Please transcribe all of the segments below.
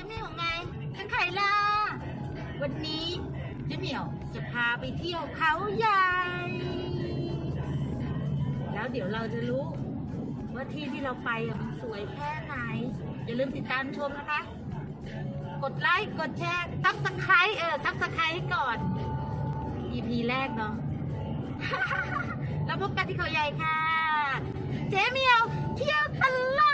จ๊เหมียวไงเป็นใครล่ะวันนี้เจ๊เหมียวจะพาไปเที่ยวเขาใหญ่ แล้วเดี๋ยวเราจะรู้ ว่าที่ที่เราไปอะมันสวยแค่ไหน อย่าลืมติดตามชมนะคะ กดไลค์กดแชร์ซับสไครต์เออซับสไครต์ก่อน EP แรกเนาะแล้วพบกันที่เขาใหญ่ค่ะ เจ๊เหมียวเที่ยวตลาด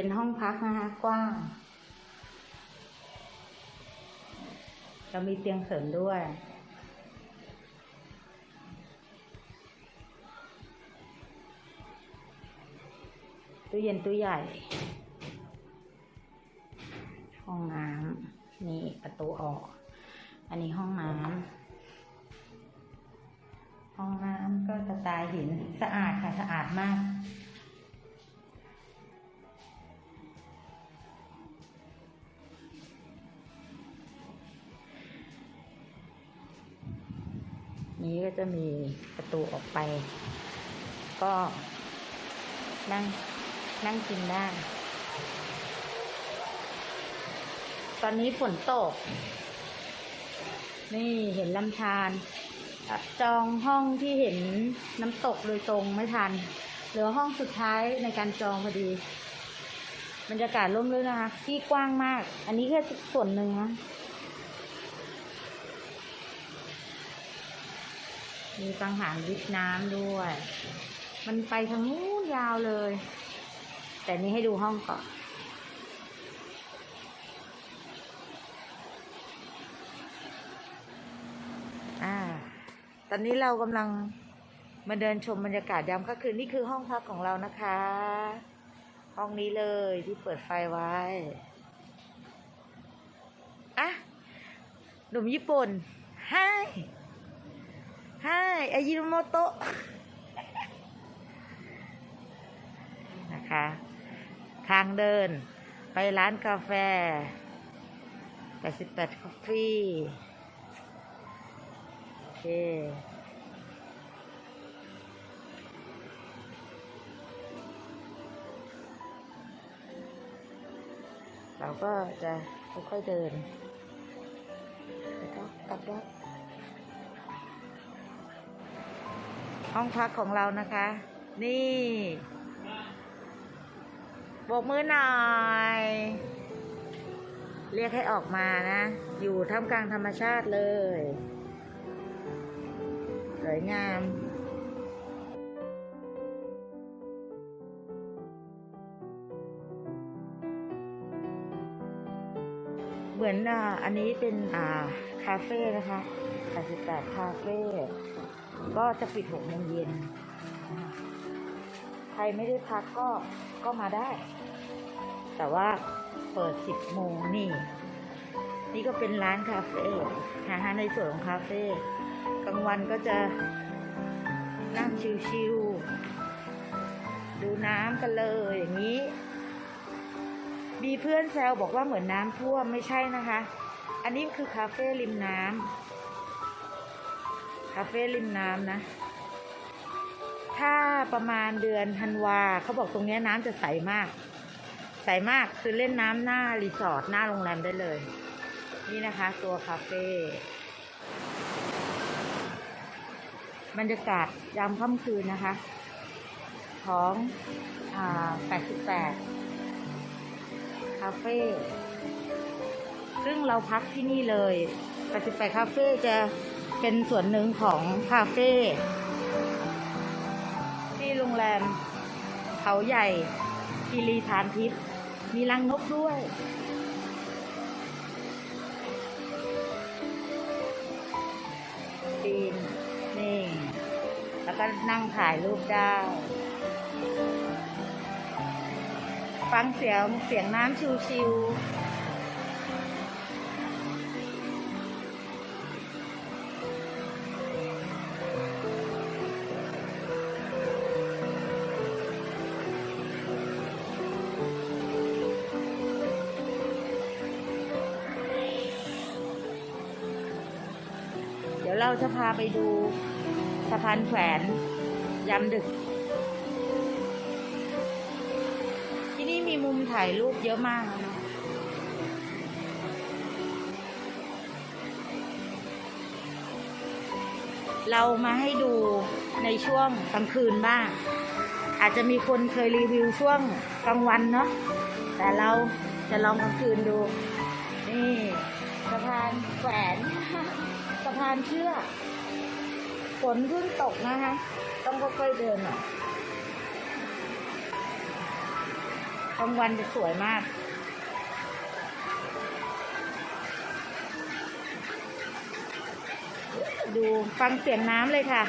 เป็นห้องพักนะคะ กว้าง เรามีเตียงเสริมด้วย ตู้เย็นตู้ใหญ่ ห้องน้ำนี่ประตูออก อันนี้ห้องน้ำห้องน้ำก็สไตล์หินสะอาดค่ะสะอาดมาก นี้ก็จะมีประตูออกไป ก็นั่ง นั่งกินได้ ตอนนี้ฝนตก นี่เห็นลำธารจองห้องที่เห็นน้ำตกโดยตรงไม่ทัน เหลือห้องสุดท้ายในการจองพอดี บรรยากาศร่มรื่นนะคะ ที่กว้างมาก อันนี้แค่ส่วนหนึ่งนะมีกังหันวิทน้ำด้วย มันไปทางนู้นยาวเลย แต่นี้ให้ดูห้องก่อน อ่า ตอนนี้เรากำลังมาเดินชมบรรยากาศยามค่ำคืนนี่คือห้องพักของเรานะคะ ห้องนี้เลยที่เปิดไฟไว้ อะหนุ่มญี่ปุ่นไฮไฮอายิโนโมโตะนะคะ ทางเดิน ไปร้านกาแฟ 88 Coffee โอเคเราก็จะค่อยๆเดิน แล้วก็กลับรถห้องพักของเรานะคะ นี่ บกมือหน่อย เรียกให้ออกมานะ อยู่ท่ามกลางธรรมชาติเลย สวยงามเหมือนอ่าอันนี้เป็นอ่าคาเฟ่นะคะ88คาเฟ่ก็จะปิดหกโมงเย็น ใครไม่ได้พักก็ก็มาได้ แต่ว่าเปิดสิบโมงนี่ นี่ก็เป็นร้านคาเฟ่นะคะในส่วนของคาเฟ่กลางวันก็จะนั่งชิวๆดูน้ำกันเลยอย่างนี้ มีเพื่อนแซวบอกว่าเหมือนน้ำท่วมไม่ใช่นะคะ อันนี้คือคาเฟ่ริมน้ำคาเฟ่ริมน้ำนะถ้าประมาณเดือนธันวาเขาบอกตรงนี้น้ำจะใสมาก ใสมากคือเล่นน้ำหน้ารีสอร์ทหน้าโรงแรมได้เลย นี่นะคะ ตัวคาเฟ่บรรยากาศยามค่ำคืนนะคะ ของอ่า88 คาเฟ่ซึ่งเราพักที่นี่เลย 88 คาเฟ่จะเป็นส่วนหนึ่งของคาเฟ่ที่โรงแรมเขาใหญ่คีรีทานทิพย์ มีรังนกด้วยปีน นี่ แล้วก็นั่งถ่ายรูปได้ ฟังเสียงเสียงน้ำชิวๆ เราจะพาไปดูสะพานแขวนยามดึก ที่นี่มีมุมถ่ายรูปเยอะมากนะเรามาให้ดูในช่วงกลางคืนบ้าง อาจจะมีคนเคยรีวิวช่วงกลางวันเนาะแต่เราจะลองกลางคืนดู นี่สะพานแขวน ทานเชือฝนเพิ่งตกนะคะ ต้องค่อยๆเดินหน่อยกลางวันจะสวยมาก ดูฟังเสียงน้ำเลยค่ะ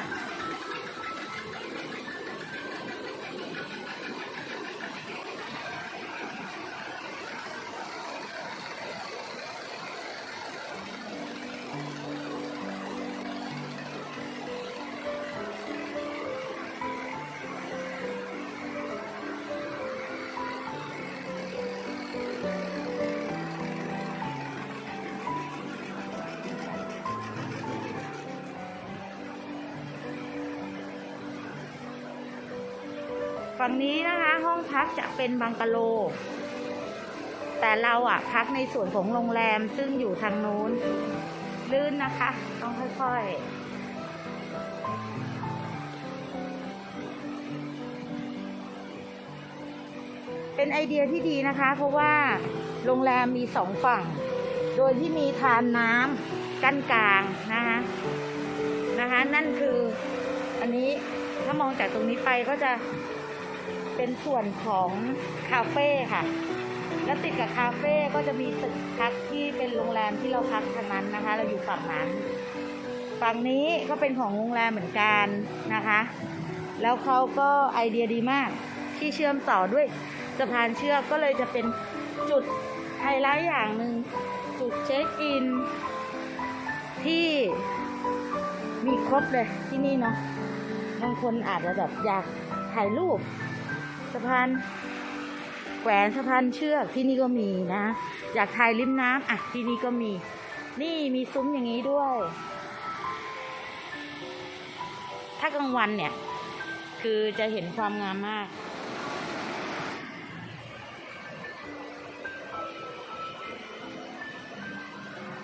พักจะเป็นบังกะโล แต่เราอะ พักในส่วนของโรงแรมซึ่งอยู่ทางนู้น ลื่นนะคะ ต้องค่อยๆเป็นไอเดียที่ดีนะคะ เพราะว่าโรงแรมมีสองฝั่ง โดยที่มีทานน้ำกั้นกลางนะคะนะคะ นั่นคืออันนี้ถ้ามองจากตรงนี้ไปก็จะ เป็นส่วนของคาเฟ่ค่ะ แล้วติดกับคาเฟ่ก็จะมีตึกพักที่เป็นโรงแรมที่เราพักทางนั้นนะคะ เราอยู่ฝั่งนั้น ฝั่งนี้ก็เป็นของโรงแรมเหมือนกันนะคะ แล้วเขาก็ไอเดียดีมากที่เชื่อมต่อด้วยสะพานเชือกก็เลยจะเป็นจุดไฮไลท์อย่างหนึ่งจุดเช็คอิน ที่มีครบเลยที่นี่เนาะบางคนอาจจะแบบอยากถ่ายรูป สะพานแขวนสะพานเชือกที่นี่ก็มีนะ อยากถ่ายริมน้ำอะที่นี่ก็มี นี่มีซุ้มอย่างนี้ด้วย ถ้ากลางวันเนี่ย คือจะเห็นความงามมาก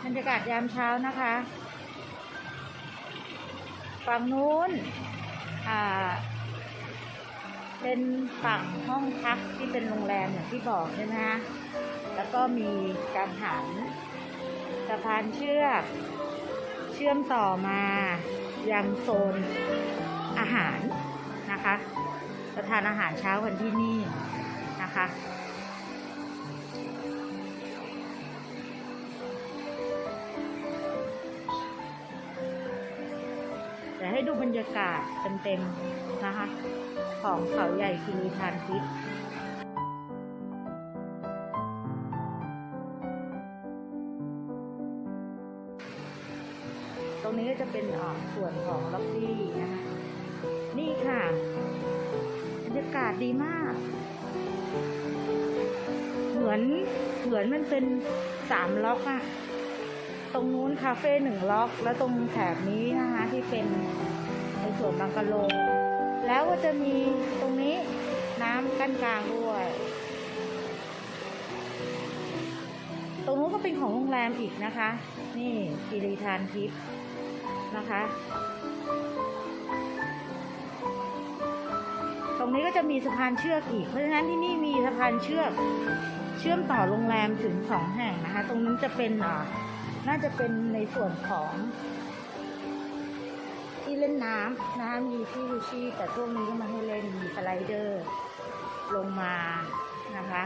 บรรยากาศยามเช้านะคะฝั่งนู้นอ่า เป็นฝั่งห้องพักที่เป็นโรงแรมอย่างที่บอกใช่ไหมคะแล้วก็มีการหันสะพานเชือกเชื่อมต่อมายังโซนอาหารนะคะจะทานอาหารเช้ากันที่นี่นะคะ บรรยากาศเต็มๆนะคะ ของเขาใหญ่คิริทานทิพย์ตรงนี้ก็จะเป็นอ่าส่วนของล็อบบี้นะคะนี่ค่ะ บรรยากาศดีมาก เหมือนเหมือนมันเป็นสามล็อกอะตรงนู้นคาเฟ่หนึ่งล็อก แล้วตรงแถบนี้นะคะที่เป็น ในส่วนบังกะโลแล้วก็จะมีตรงนี้น้ำกั้นกลางด้วย ตรงนู้นก็เป็นของโรงแรมอีกนะคะ นี่กิริทานทิพย์นะคะ ตรงนี้ก็จะมีสะพานเชือกอีก เพราะฉะนั้นที่นี่มีสะพานเชือกเชื่อมต่อโรงแรมถึงสองแห่งนะคะ ตรงนั้นจะเป็นน่าจะเป็นในส่วนของ ที่เล่นน้ำนะคะมีที่ลูชีพแต่ช่วงนี้ก็มาให้เล่นมีสไลเดอร์ ลงมานะคะ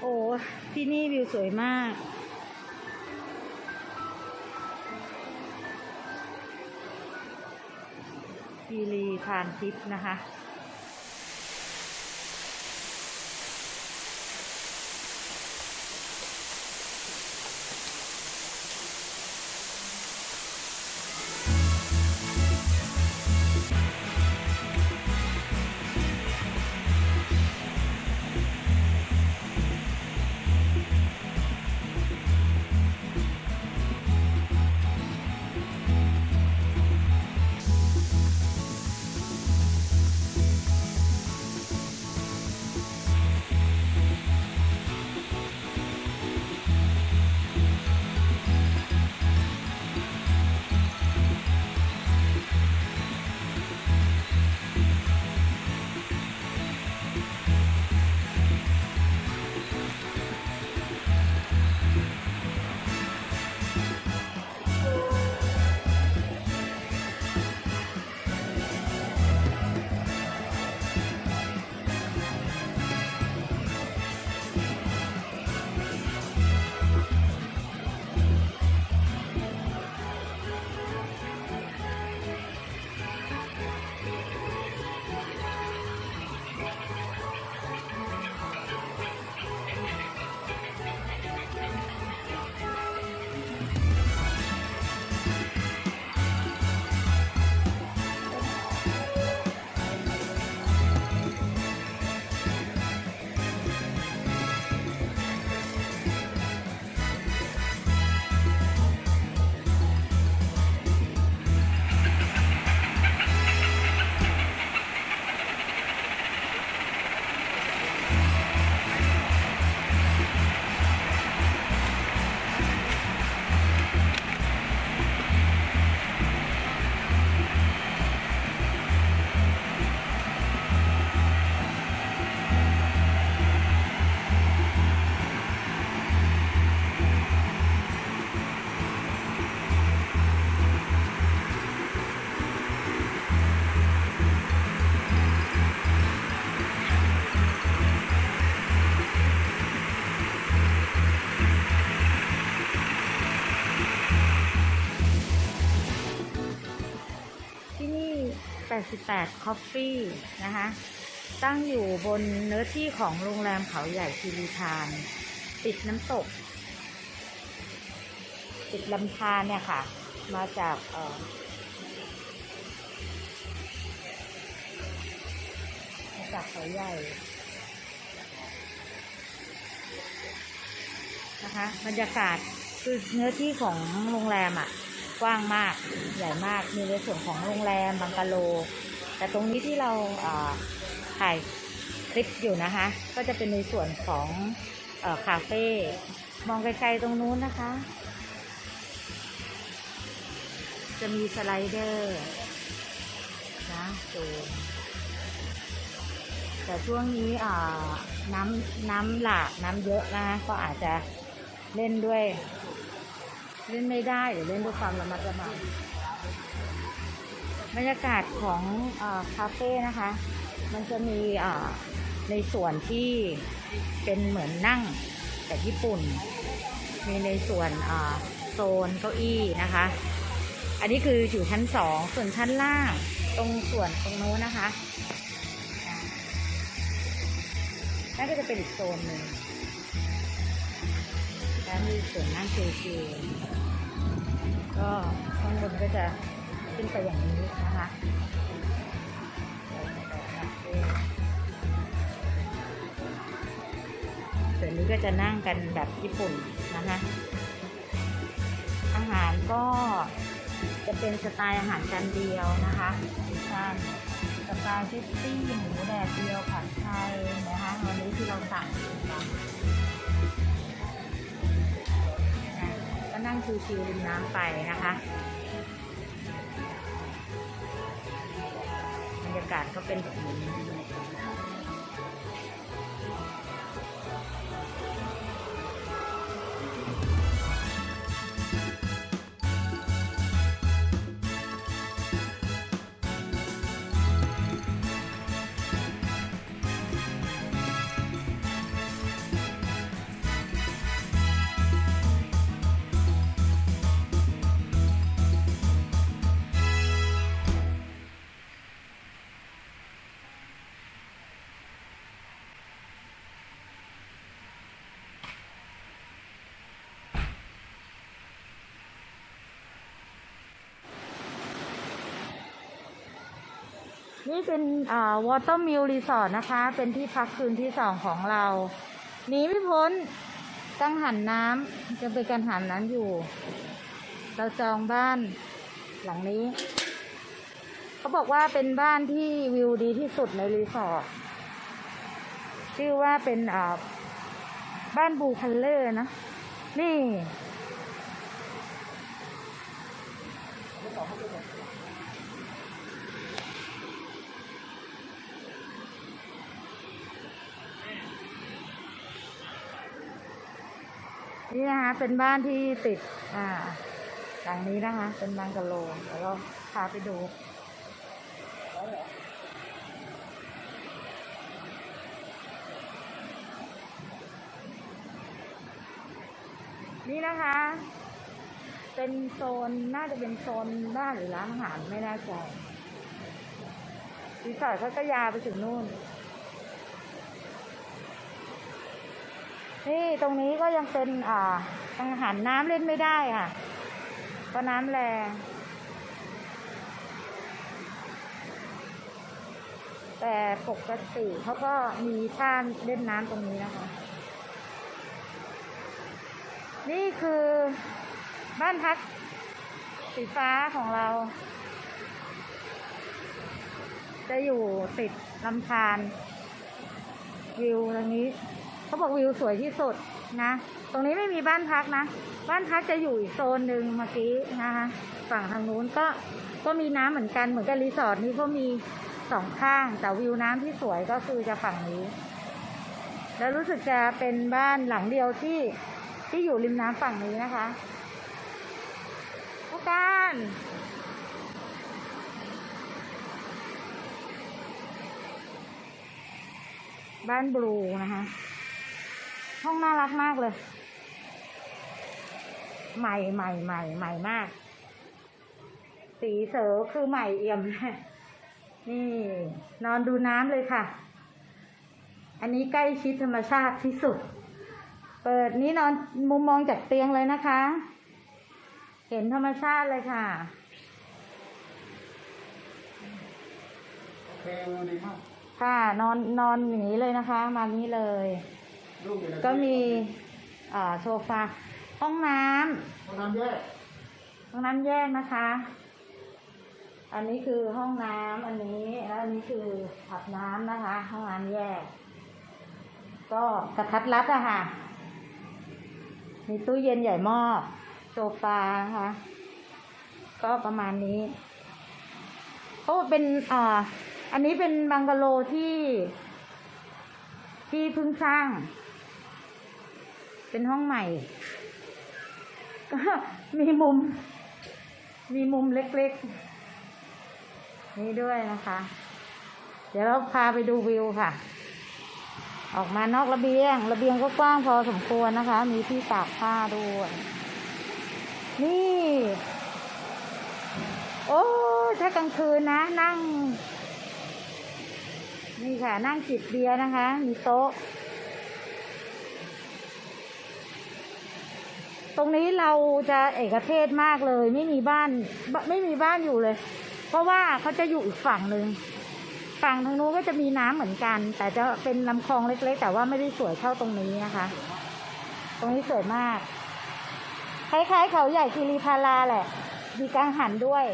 โอ้ที่นี่วิวสวยมากคีรีทานทิพย์นะคะ 88 Coffee นะคะ ตั้งอยู่บนเนื้อที่ของโรงแรมเขาใหญ่คีรีทาน ติดน้ำตก ติดลำธารเนี่ยค่ะ มาจากเอ่อมาจากเขาใหญ่นะคะบรรยากาศคือเนื้อที่ของโรงแรมอะ กว้างมากใหญ่มากมีในส่วนของโรงแรมบังกะโล แต่ตรงนี้ที่เราถ่ายคลิปอยู่นะคะ ก็จะเป็นในส่วนของคาเฟ่มองไกลๆตรงนู้นนะคะ จะมีสไลเดอร์นะดูแต่ช่วงนี้น้ำน้ำหลากน้ำเยอะนะคะก็อาจจะเล่นด้วย เล่นไม่ได้หรือเล่นด้วยความระมัดระวังบรรยากาศของอคาเฟ่นะคะ มันจะมีในส่วนที่เป็นเหมือนนั่งแบบญี่ปุ่น มีในส่วนโซนเก้าอี้นะคะ อันนี้คืออยู่ชั้นสองส่วนชั้นล่างตรงส่วนตรงโน้นนะคะนั่นก็จะเป็นอีกโซนหนึ่งแล้วมีส่วนนั่งชิวๆ ก็ข้างบนก็จะขึ้นไปอย่างนี้นะคะส่วนนี้ก็จะนั่งกันแบบญี่ปุ่นนะคะ อาหารก็จะเป็นสไตล์อาหารจานเดียวนะคะดิชันสไตล์เชฟตี้หมูแดดเดียวผัดไทยนะคะวันนี้ที่เราสั่งกัน นั่งชิวๆริมน้ำไปนะคะบรรยากาศก็เป็นแบบนี้ นี่เป็นอ่าวอเตอร์มิลรีสอร์ทนะคะ เป็นที่พักคืนที่สองของเราหนีไม่พ้นกังหันน้ำจะเป็นกังหันน้ำอยู่ เราจองบ้านหลังนี้ เขาบอกว่าเป็นบ้านที่วิวดีที่สุดในรีสอร์ทชื่อว่าเป็นอ่าบ้านบูคัลเลอร์นะ นี่ นี่นะคะเป็นบ้านที่ติดอ่าหลังนี้นะคะ เป็นบังกะโลเดี๋ยวเราพาไปดูนี่นะคะ เป็นโซน น่าจะเป็นโซนบ้านหรือร้านอาหารไม่แน่ใจรีสอร์ทเขาก็ยาไปถึงนู่น นี่ตรงนี้ก็ยังเป็นอ่าอาหารน้ำเล่นไม่ได้ค่ะเพราะน้ำแรงแต่ปกติเขาก็มีท่าเล่นน้ำตรงนี้นะคะ นี่คือบ้านพักสีฟ้าของเรา จะอยู่ติดลำธารวิวตรงนี้ เขาบอกวิวสวยที่สุดนะ ตรงนี้ไม่มีบ้านพักนะ บ้านพักจะอยู่อีกโซนหนึ่งเมื่อกี้นะคะฝั่งทางนู้นก็ก็มีน้ำเหมือนกันเหมือนกับรีสอร์ทนี้ก็มีสองข้าง แต่วิวน้ำที่สวยก็คือจะฝั่งนี้ แล้วรู้สึกจะเป็นบ้านหลังเดียวที่ที่อยู่ริมน้ำฝั่งนี้นะคะผู้การบ้านบลูนะคะ ห้องน่ารักมากเลย ใหม่ใหม่ใหม่ใหม่มาก สีเสอคือใหม่เอี่ยมเลยนี่ นอนดูน้ำเลยค่ะ อันนี้ใกล้ชิดธรรมชาติที่สุด เปิดนี้นอนมุมมองจากเตียงเลยนะคะ เห็นธรรมชาติเลยค่ะโอเคมันดีมากค่ะ นอนนอนอย่างนี้เลยนะคะ มานี้เลยลู กอยู่ในก็มีอ่าโซฟา ห้องน้ำห้องน้ำแยกห้องน้ำแยกนะคะ อันนี้คือห้องน้ำอันนี้แล้วอันนี้คืออาบน้ำนะคะ ห้องน้ำแยก ก็กระทัดรัดอะค่ะ มีตู้เย็นใหญ่หม้อโซฟานะคะก็ประมาณนี้โอ้เป็นอ่าอันนี้เป็นบังกะโลที่ที่เพิ่งสร้าง เป็นห้องใหม่ ก็มีมุม มีมุมเล็กๆ นี่ด้วยนะคะ เดี๋ยวเราพาไปดูวิวค่ะ ออกมานอกระเบียง ระเบียงก็กว้างพอสมควรนะคะ มีที่ตากผ้าด้วย นี่ โอ้ถ้ากลางคืนนะ นั่ง นี่ค่ะ นั่งจิบเบียร์นะคะ มีโต๊ะ ตรงนี้เราจะเอกเทศมากเลย ไม่มีบ้านไม่มีบ้านอยู่เลย เพราะว่าเขาจะอยู่อีกฝั่งหนึ่งฝั่งทางนู้นก็จะมีน้ำเหมือนกัน แต่จะเป็นลำคลองเล็กๆ แต่ว่าไม่ได้สวยเท่าตรงนี้นะคะ ตรงนี้สวยมากคล้ายๆเขาใหญ่คีรีพาราแหละ มีกังหันด้วย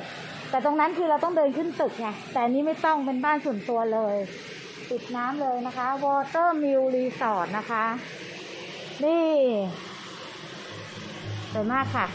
แต่ตรงนั้นคือเราต้องเดินขึ้นตึกไงแต่นี้ไม่ต้องเป็นบ้านส่วนตัวเลยติดน้ำเลยนะคะ Water Mill Resort นะคะ นี่ วยมากค่ะ